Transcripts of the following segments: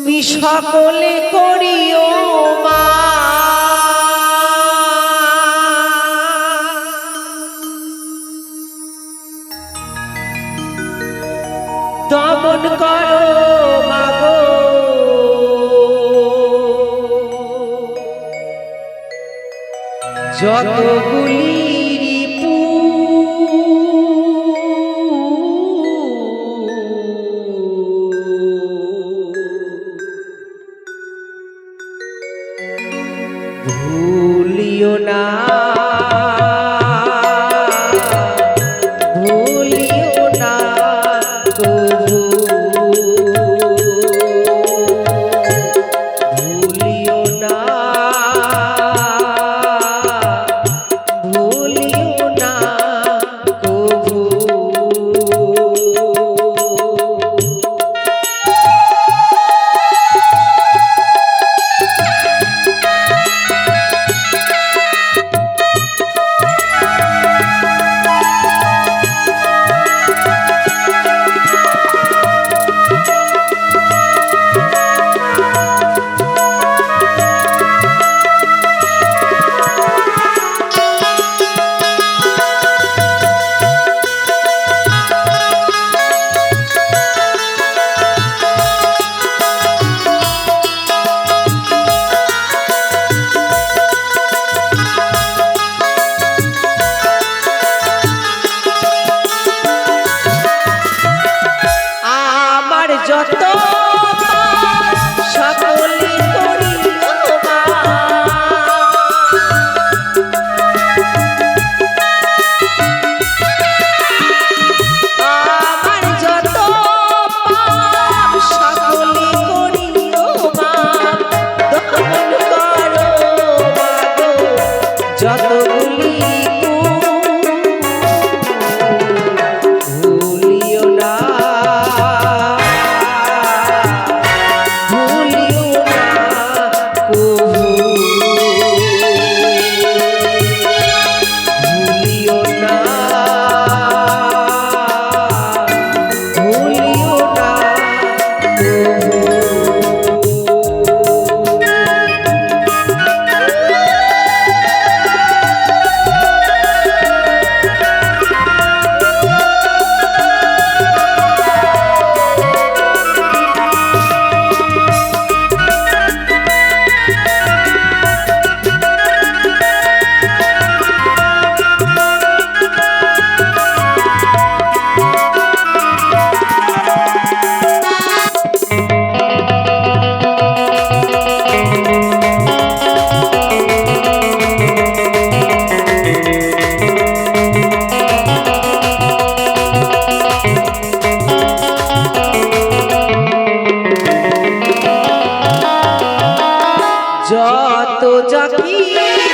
তুমি সকলে করিও মা। দমন করো মাগো যতগুলি যত যাকি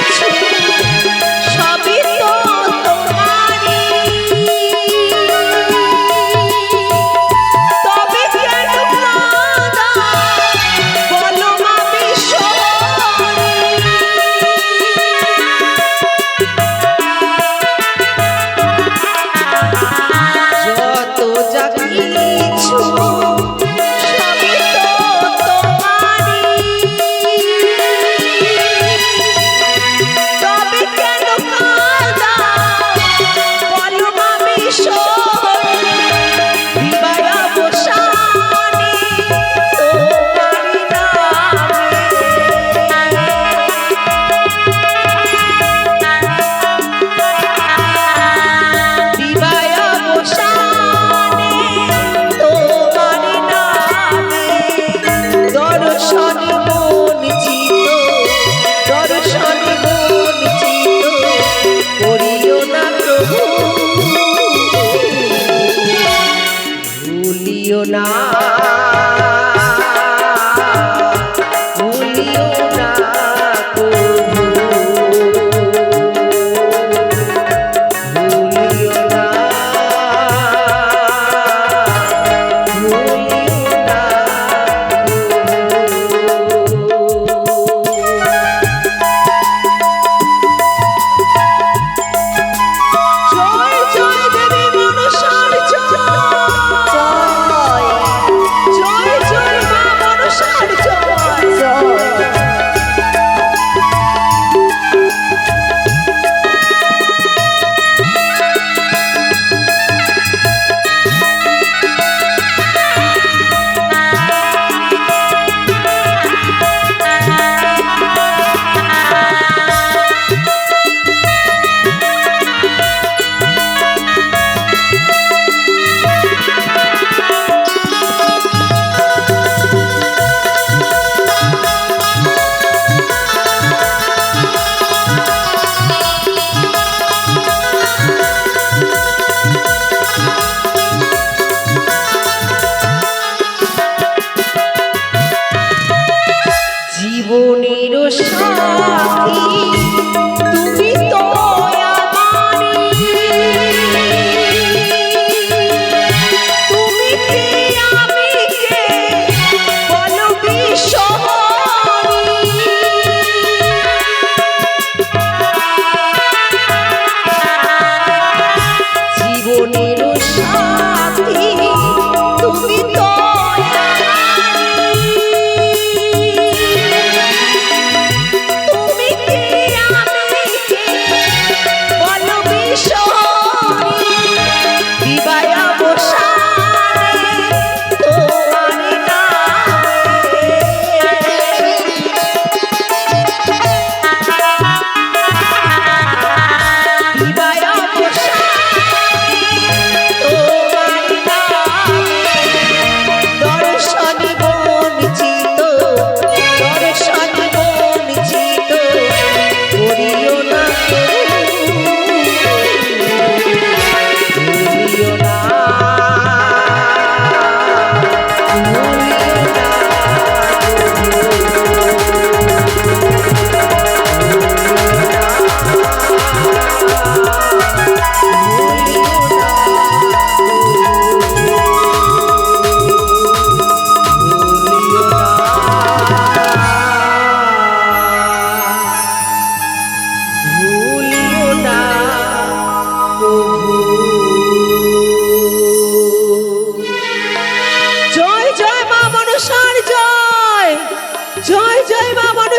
Ah.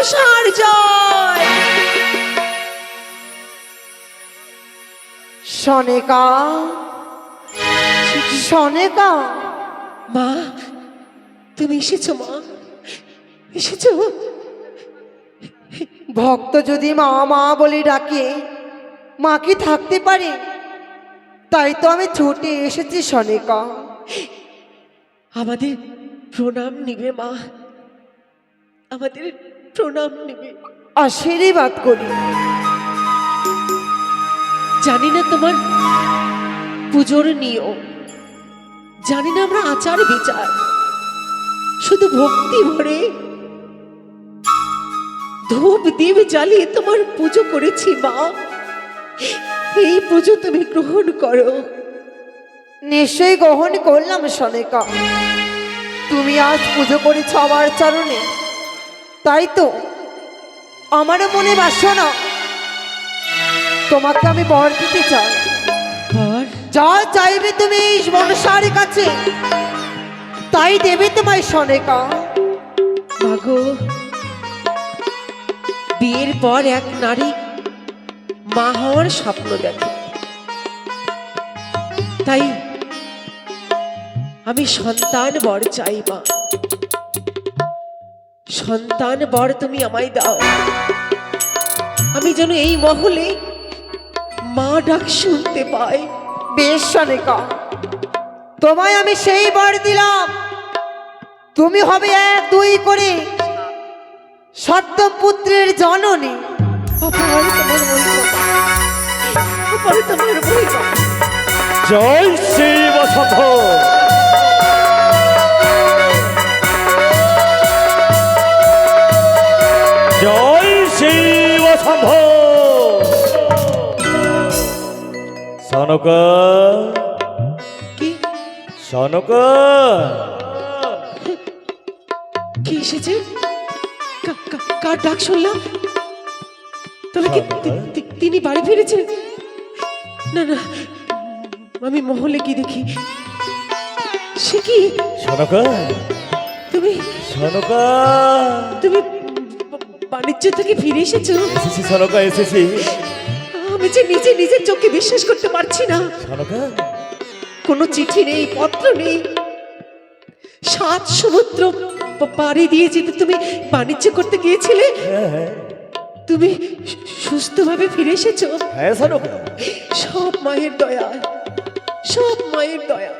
মনসার জয়। সনেকা সনেকা। মা তুমি এসেছ মা এসেছ। ভক্ত যদি মা মা বলে ডাকে মা কি থাকতে পারে? তাই তো আমি ছুটে এসেছি সনেকা। আমাদের প্রণাম নিবে মা। আমাদের প্রণাম নিবে। আশীর্বাদ করি। জানি না তোমার পুজোর নিয়ম। জানি না আমরা আচার বিচার। শুধু ভক্তি ভরে। ধূপ দ্বীপ জ্বালিয়ে তোমার পুজো করেছি, মা। এই পুজো তুমি গ্রহণ করো। নিশ্চয়ই গ্রহণ করলাম, সনেকা। তুমি আজ পুজো করেছ আমার চরণে। তাই তো আমারও মনে বাসনা তোমাকে আমি বর দিতে চাই। যা চাইবে তুমি মনসার কাছে তাই দেবে তোমায় সনেকা। মাগো বিয়ের পর এক নারী মা হওয়ার স্বপ্ন দেখে। তাই আমি সন্তান বর চাই মা। সন্তান বর তুমি আমায় দাও। আমি যেন এই মহলে মা ডাক শুনতে পাই। বেশ সনেকা তোমায় আমি সেই বর দিলাম। তুমি হবে এক দুই করে সত্যপুত্রের জননী। জয় শিব সাধ শিব সাধ সনক। কি? সনক। কি এসেছে? কার ডাক শুনলাম? তাহলে কি তিনি বাড়ি ফিরেছেন? না না আমি মহলে কি দেখি। সে কি? সনক। তুমি সনক। তুমি বাণিজ্য থেকে ফিরে এসেছ? এসেছি সনক এসেছি। আমি যে নিজে নিজের চোখে বিশ্বাস করতে পারছি না। সনক? কোনো চিঠি নেই পত্র নেই। সাত সমুদ্র পাড়ি দিয়ে যেতে তুমি বাণিজ্য করতে গিয়েছিলে? হ্যাঁ হ্যাঁ। তুমি সুস্থভাবে ফিরে এসেছ? হ্যাঁ সনক। সব মায়ের দয়া সব মায়ের দয়া।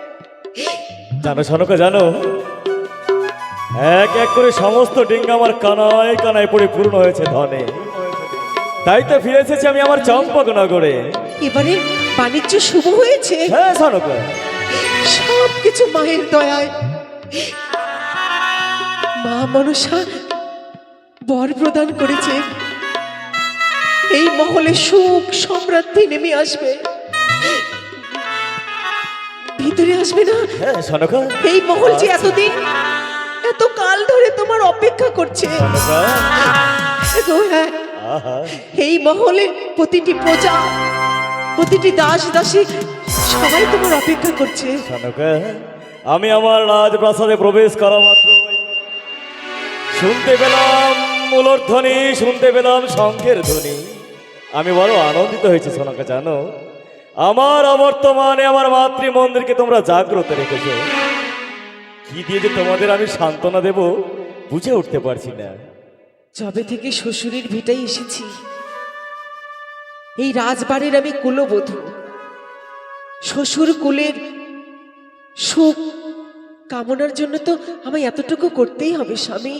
জানো সনক জানো? এক এক করে সমস্ত ডিঙ্গা আমার কানায় কানায় পড়ে পূর্ণ হয়েছে ধনে। তাই তো ফিরে এসেছি আমি আমার চম্পকনগরে। এবারে বাণিজ্য শুভ হয়েছে। হ্যাঁ সনক। সব কিছু মায়ের দয়ায়। মা মনসা বর প্রদান করেছে। এই মহলে সুখ সমৃদ্ধি নেমে আসবে। ভিতরে আসবে না? হ্যাঁ সনক। এই মহল যে এতদিন এত কাল ধরে তোমার অপেক্ষা করছে। হ্যাঁ। এই মহলে প্রতিটি প্রজা প্রতিটি দাস দাসী সবাই তোমার অপেক্ষা করছে। আমি আমার রাজপ্রাসাদে প্রবেশ করা মাত্র। শুনতে পেলাম মূলর ধ্বনি শুনতে পেলাম শঙ্খের ধ্বনি। আমি বড় আনন্দিত হয়েছি সোনাকা জানো। আমার অবর্তমানে আমার মাতৃ মন্দিরকে তোমরা জাগ্রত রেখেছো। কি দিয়ে যে তোমাদের আমি সান্ত্বনা দেব বুঝে উঠতে পারছি না। যবে থেকে শ্বশুরের ভিটাই এসেছি এই রাজবাড়ির আমি কুলবধূ। শ্বশুর কুলের সুখ কামনার জন্য তো আমায় এতটুকু করতেই হবে স্বামী